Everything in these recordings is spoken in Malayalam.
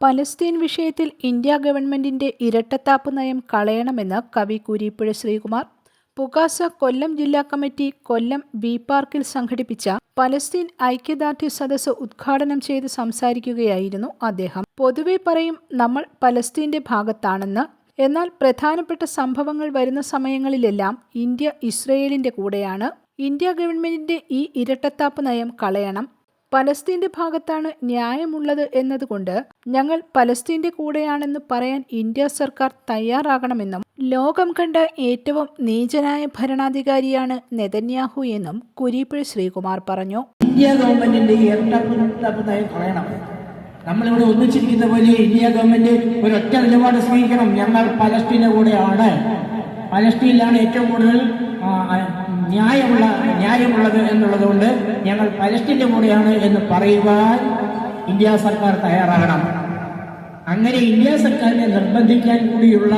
പലസ്തീൻ വിഷയത്തിൽ ഇന്ത്യ ഗവൺമെന്റിന്റെ ഇരട്ടത്താപ്പ് നയം കളയണമെന്ന് കവി കുരീപ്പുഴ ശ്രീകുമാർ. പുകാസ കൊല്ലം ജില്ലാ കമ്മിറ്റി കൊല്ലം ബി പാർക്കിൽ സംഘടിപ്പിച്ച പലസ്തീൻ ഐക്യദാർഢ്യ സദസ്സ് ഉദ്ഘാടനം ചെയ്ത് സംസാരിക്കുകയായിരുന്നു അദ്ദേഹം. പൊതുവെ പറയും നമ്മൾ പലസ്തീന്റെ ഭാഗത്താണെന്ന്. എന്നാൽ പ്രധാനപ്പെട്ട സംഭവങ്ങൾ വരുന്ന സമയങ്ങളിലെല്ലാം ഇന്ത്യ ഇസ്രയേലിന്റെ കൂടെയാണ്. ഇന്ത്യ ഗവൺമെന്റിന്റെ ഈ ഇരട്ടത്താപ്പ് നയം കളയണം. പലസ്തീന്റെ ഭാഗത്താണ് ന്യായമുള്ളത് എന്നതുകൊണ്ട് ഞങ്ങൾ പലസ്തീന്റെ കൂടെയാണെന്ന് പറയാൻ ഇന്ത്യ സർക്കാർ തയ്യാറാകണമെന്നും ലോകം കണ്ട ഏറ്റവും നീചനായ ഭരണാധികാരിയാണ് നെതന്യാഹു എന്നും കുരീപ്പിൾ ശ്രീകുമാർ പറഞ്ഞു. ഇന്ത്യ ഗവൺമെന്റിന്റെ നമ്മളിവിടെ ഒന്നിച്ചിരിക്കുന്ന പോലെ ഇന്ത്യ ഗവൺമെന്റ് ഒരൊറ്റ നിലപാട് സ്വീകരിക്കണം. ഞങ്ങൾ പലസ്തീന്റെ കൂടെയാണ്. പലസ്തീനിലാണ് ഏറ്റവും കൂടുതൽ ന്യായമുള്ള ന്യായമുള്ളത് എന്നുള്ളത് കൊണ്ട് ഞങ്ങൾ പലസ്റ്റിന്റെ കൂടെയാണ് എന്ന് പറയുവാൻ ഇന്ത്യ സർക്കാർ തയ്യാറാകണം. അങ്ങനെ ഇന്ത്യ സർക്കാരിനെ നിർബന്ധിക്കാൻ കൂടിയുള്ള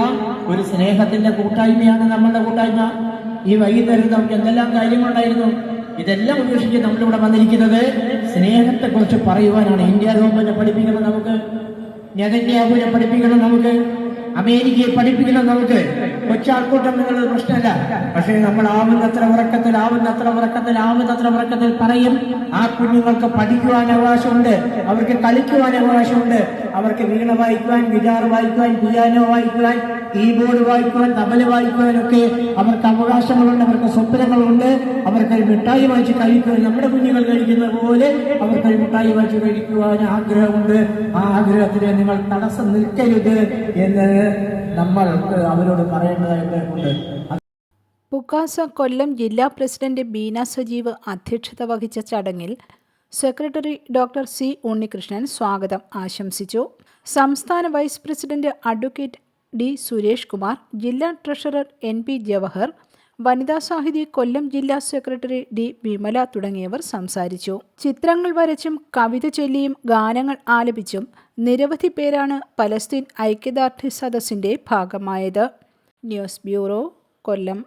ഒരു സ്നേഹത്തിന്റെ കൂട്ടായ്മയാണ് നമ്മളുടെ കൂട്ടായ്മ. ഈ വൈകുന്നേരം നമുക്ക് എന്തെല്ലാം കാര്യങ്ങളുണ്ടായിരുന്നു? ഇതെല്ലാം ഉപേക്ഷിച്ച് നമ്മളിവിടെ വന്നിരിക്കുന്നത് സ്നേഹത്തെക്കുറിച്ച് പറയുവാനാണ്. ഇന്ത്യ ഗവൺമെന്റ് പഠിപ്പിക്കണം നമുക്ക്. നെതന്യാഹുവിനെ പഠിപ്പിക്കണം നമുക്ക്. അമേരിക്കയെ പഠിപ്പിക്കണം നമുക്ക് കൊച്ചാൾക്കൂട്ടം എന്നുള്ളത് പ്രശ്നമല്ല. പക്ഷേ നമ്മൾ ആവുന്നത്ര ഉറക്കത്തിൽ ആവുന്നത്ര ഉറക്കത്തിൽ ആവുന്നത്ര ഉറക്കത്തിൽ പറയും ആ കുഞ്ഞുങ്ങൾക്ക് പഠിക്കുവാൻ അവകാശമുണ്ട് അവർക്ക് കളിക്കുവാൻ അവകാശമുണ്ട് അവർക്ക് വീണ വായിക്കുവാൻ ഗിറ്റാർ വായിക്കുവാൻ പിയാനോ വായിക്കുവാൻ കീബോർഡ് വായിക്കുവാൻ തബല വായിക്കുവാനൊക്കെ അവർക്ക് അവകാശങ്ങളുണ്ട് അവർക്ക് സ്വപ്നങ്ങളുണ്ട്. അവർക്ക് മിഠായി വായിച്ച് കഴിക്കുവാൻ നമ്മുടെ കുഞ്ഞുങ്ങൾ കഴിക്കുന്നത് പോലെ അവർക്ക് മിഠായി വായിച്ച് കഴിക്കുവാൻ ആഗ്രഹമുണ്ട്. ആ ആഗ്രഹത്തിന് നിങ്ങൾ തടസ്സം നിൽക്കരുത് എന്ന് നമ്മൾ അവരോട് പറയേണ്ടതായിട്ട് ഉണ്ട്. പുക്കാസ കൊല്ലം ജില്ലാ പ്രസിഡന്റ് ബീന സജീവ് അധ്യക്ഷത വഹിച്ച ചടങ്ങിൽ സെക്രട്ടറി ഡോക്ടർ സി ഉണ്ണികൃഷ്ണൻ സ്വാഗതം ആശംസിച്ചു. സംസ്ഥാന vice president advocate D Suresh Kumar ജില്ലാ ട്രഷറർ എൻ പി ജവഹർ വനിതാ സാഹിതി കൊല്ലം ജില്ലാ സെക്രട്ടറി ഡി വിമല തുടങ്ങിയവർ സംസാരിച്ചു. ചിത്രങ്ങൾ വരച്ചും കവിത ചൊല്ലിയും ഗാനങ്ങൾ ആലപിച്ചും നിരവധി പേരാണ് പലസ്തീൻ ഐക്യദാർഢ്യ സദസ്സിന്റെ ഭാഗമായത്. News bureau Kollam.